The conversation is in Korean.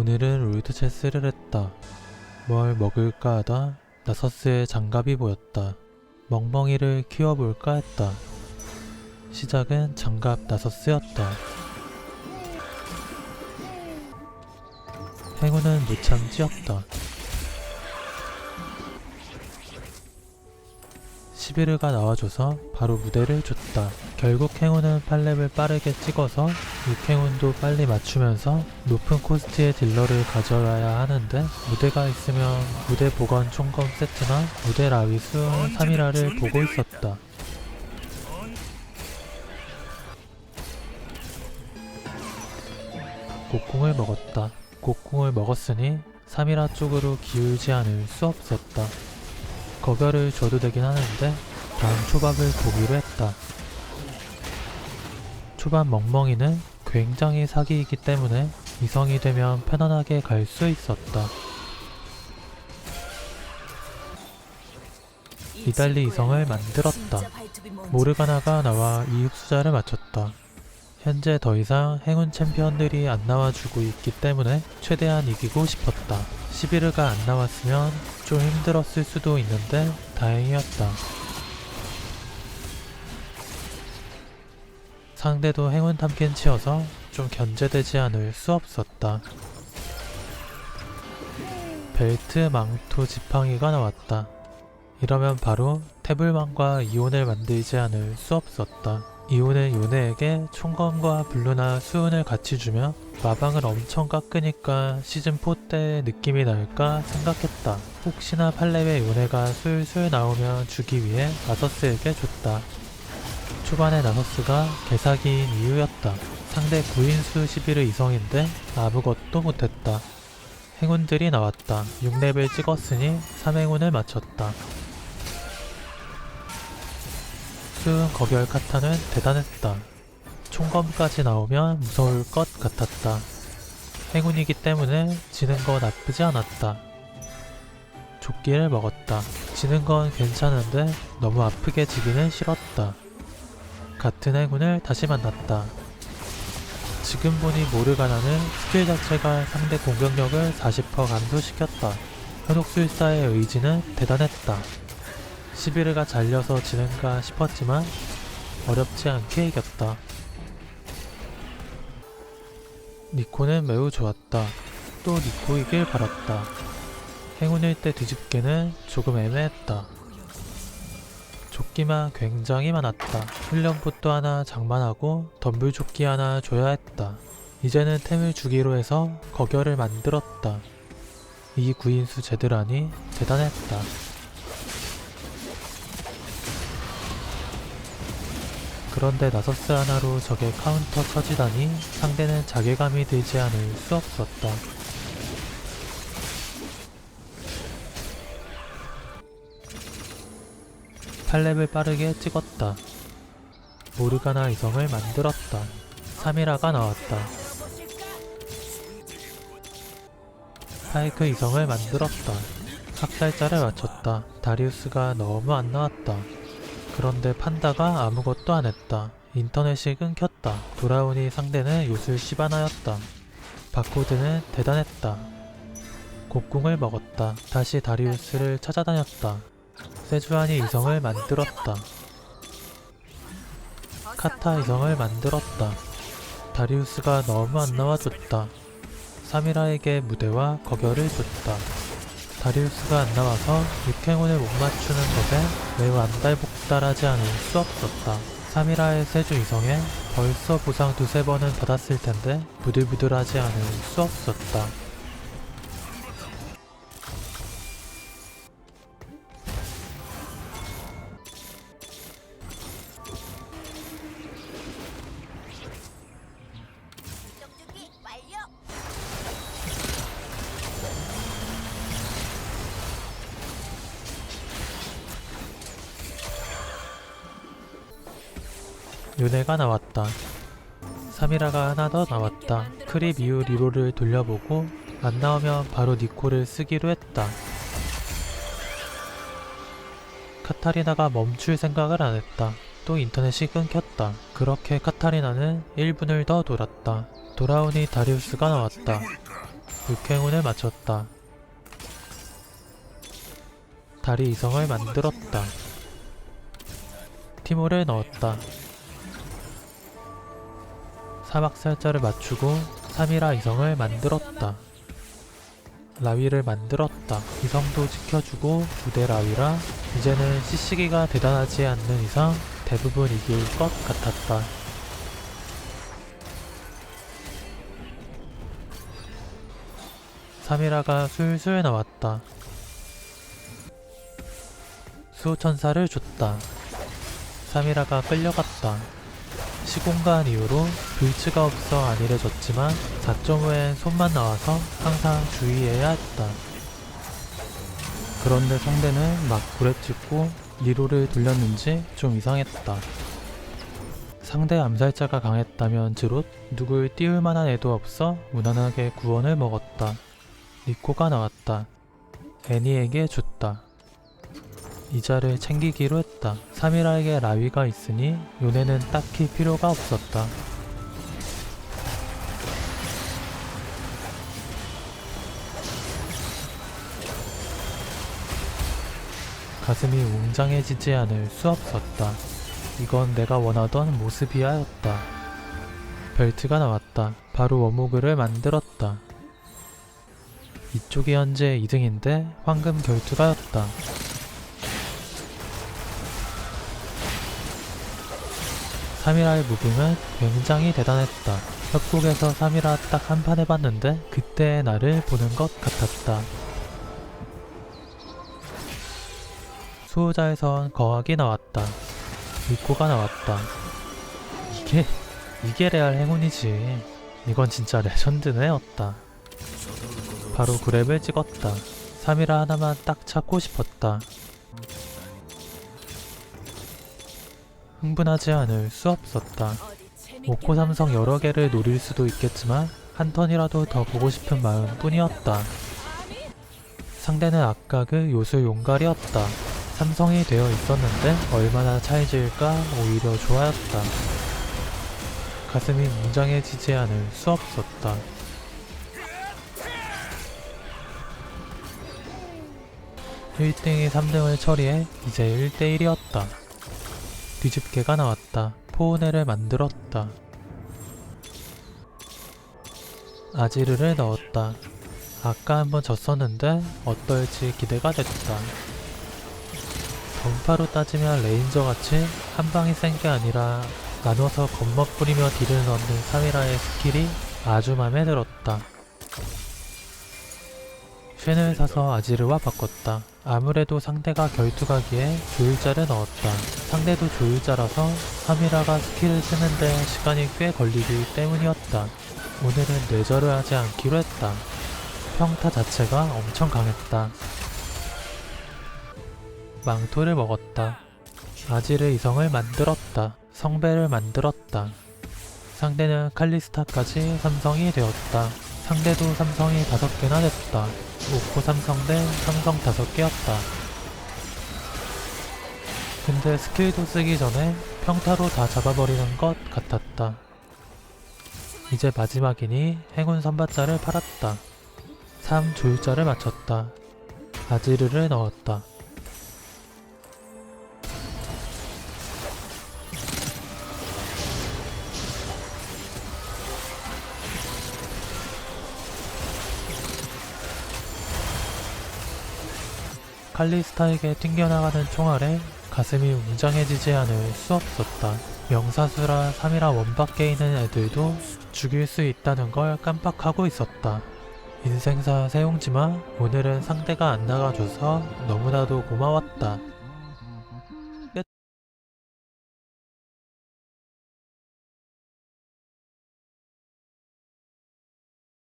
오늘은 롤드 체스를 했다. 뭘 먹을까 하다 나서스의 장갑이 보였다. 멍멍이를 키워볼까 했다. 시작은 장갑 나서스였다. 행운은 무참지였다. 시비르가 나와줘서 바로 무대를 줬다. 결국 행운은 팔렙을 빠르게 찍어서 육행운도 빨리 맞추면서 높은 코스트의 딜러를 가져와야 하는데 무대가 있으면 무대 보건 총검 세트나 무대 라위수 3이라를 보고 있었다. 곡궁을 먹었다. 곡궁을 먹었으니 3이라 쪽으로 기울지 않을 수 없었다. 거별을 줘도 되긴 하는데 다음 초밥을 보기로 했다. 초밥 멍멍이는 굉장히 사기이기 때문에 이성이 되면 편안하게 갈 수 있었다. 이달리 이성을 만들었다. 모르가나가 나와 이 흡수자를 맞췄다. 현재 더 이상 행운 챔피언들이 안 나와주고 있기 때문에 최대한 이기고 싶었다. 시비르가 안 나왔으면 좀 힘들었을 수도 있는데 다행이었다. 상대도 행운 탐켄 치여서 좀 견제되지 않을 수 없었다. 벨트 망토 지팡이가 나왔다. 이러면 바로 태블망과 이온을 만들지 않을 수 없었다. 이온은 요네에게 총검과 블루나 수은을 같이 주며 마방을 엄청 깎으니까 시즌4 때 느낌이 날까 생각했다. 혹시나 팔렙의 요네가 술술 나오면 주기 위해 나서스에게 줬다. 초반에 나서스가 개사기인 이유였다. 상대 9인수 11의 이성인데 아무것도 못했다. 행운들이 나왔다. 6렙을 찍었으니 3행운을 맞췄다. 수은 거별 카타는 대단했다. 총검까지 나오면 무서울 것 같았다. 행운이기 때문에 지는 거 나쁘지 않았다. 조끼를 먹었다. 지는 건 괜찮은데 너무 아프게 지기는 싫었다. 같은 행운을 다시 만났다. 지금 보니 모르가나는 스킬 자체가 상대 공격력을 40% 감소시켰다. 현혹 술사의 의지는 대단했다. 시비르가 잘려서 지는가 싶었지만 어렵지 않게 이겼다. 니코는 매우 좋았다. 또 니코이길 바랐다. 행운일 때 뒤집기는 조금 애매했다. 조끼만 굉장히 많았다. 훈련포도 하나 장만하고 덤불 조끼 하나 줘야 했다. 이제는 템을 주기로 해서 거결을 만들었다. 이 구인수 제드라니 대단했다. 그런데 나서스 하나로 적의 카운터 터지다니 상대는 자괴감이 들지 않을 수 없었다. 팔렙을 빠르게 찍었다. 모르가나 이성을 만들었다. 3이라가 나왔다. 파이크 이성을 만들었다. 학살자를 맞췄다. 다리우스가 너무 안 나왔다. 그런데 판다가 아무것도 안 했다. 인터넷이 끊겼다. 돌아오니 상대는 요술 시바나였다. 바코드는 대단했다. 곡궁을 먹었다. 다시 다리우스를 찾아다녔다. 세주안이 이성을 만들었다. 카타 이성을 만들었다. 다리우스가 너무 안 나와줬다. 사미라에게 무대와 거결을 줬다. 다리우스가 안 나와서 육행운을 못 맞추는 것에 매우 안달복달하지 않을 수 없었다. 사미라의 세주 이성에 벌써 보상 두세 번은 받았을 텐데 부들부들하지 않을 수 없었다. 윤회가 나왔다. 사미라가 하나 더 나왔다. 크립 이후 리로를 돌려보고 안 나오면 바로 니코를 쓰기로 했다. 카타리나가 멈출 생각을 안 했다. 또 인터넷이 끊겼다. 그렇게 카타리나는 1분을 더 돌았다. 돌아오니 다리우스가 나왔다. 육행운을 맞췄다. 다리 이성을 만들었다. 티모를 넣었다. 사막살자를 맞추고 3이라 이성을 만들었다. 라위를 만들었다. 이성도 지켜주고 9대 라위라 이제는 시시기가 대단하지 않는 이상 대부분 이길 것 같았다. 사미라가 술술 나왔다. 수호천사를 줬다. 사미라가 끌려갔다. 시공간 이후로 불치가 없어 안일해졌지만 4.5엔 손만 나와서 항상 주의해야 했다. 그런데 상대는 막 구레 찍고 리로를 돌렸는지 좀 이상했다. 상대 암살자가 강했다면 드롯 누굴 띄울 만한 애도 없어 무난하게 구원을 먹었다. 니코가 나왔다. 애니에게 줬다. 이자를 챙기기로 했다. 사미라에게 라위가 있으니 요네는 딱히 필요가 없었다. 가슴이 웅장해지지 않을 수 없었다. 이건 내가 원하던 모습이야였다. 벨트가 나왔다. 바로 워무그를 만들었다. 이쪽이 현재 2등인데 황금 결투가였다. 사미라의 무빙은 굉장히 대단했다. 협곡에서 사미라 딱 한 판 해봤는데 그때의 나를 보는 것 같았다. 수호자에선 거학이 나왔다. 미코가 나왔다. 이게 이게 레알 행운이지. 이건 진짜 레전드네였다. 바로 그랩을 찍었다. 3이라 하나만 딱 찾고 싶었다. 흥분하지 않을 수 없었다. 오코 삼성 여러 개를 노릴 수도 있겠지만 한 턴이라도 더 보고 싶은 마음 뿐이었다. 상대는 아까 그 요술 용갈이었다. 삼성이 되어 있었는데 얼마나 차이질까 오히려 좋아였다. 가슴이 웅장해지지 않을 수 없었다. 일등이 3등을 처리해 이제 1대1이었다. 뒤집개가 나왔다. 포우네를 만들었다. 아지르를 넣었다. 아까 한번 졌었는데 어떨지 기대가 됐다. 던파로 따지면 레인저같이 한 방이 센 게 아니라 나눠서 겁먹 뿌리며 딜을 넣는 사미라의 스킬이 아주 맘에 들었다. 쉔을 사서 아지르와 바꿨다. 아무래도 상대가 결투가기에 조율자를 넣었다. 상대도 조율자라서 사미라가 스킬을 쓰는데 시간이 꽤 걸리기 때문이었다. 오늘은 뇌절을 하지 않기로 했다. 평타 자체가 엄청 강했다. 망토를 먹었다. 아지르 이성을 만들었다. 성배를 만들었다. 상대는 칼리스타까지 삼성이 되었다. 상대도 삼성이 다섯 개나 됐다. 오코 삼성 대 삼성 다섯 개였다. 근데 스킬도 쓰기 전에 평타로 다 잡아버리는 것 같았다. 이제 마지막이니 행운 선발자를 팔았다. 3 조율자를 맞췄다. 아지르를 넣었다. 칼리스타에게 튕겨나가는 총알에 가슴이 웅장해지지 않을 수 없었다. 명사수라 3이라 원 밖에 있는 애들도 죽일 수 있다는 걸 깜빡하고 있었다. 인생사 세용지마 오늘은 상대가 안 나가줘서 너무나도 고마웠다.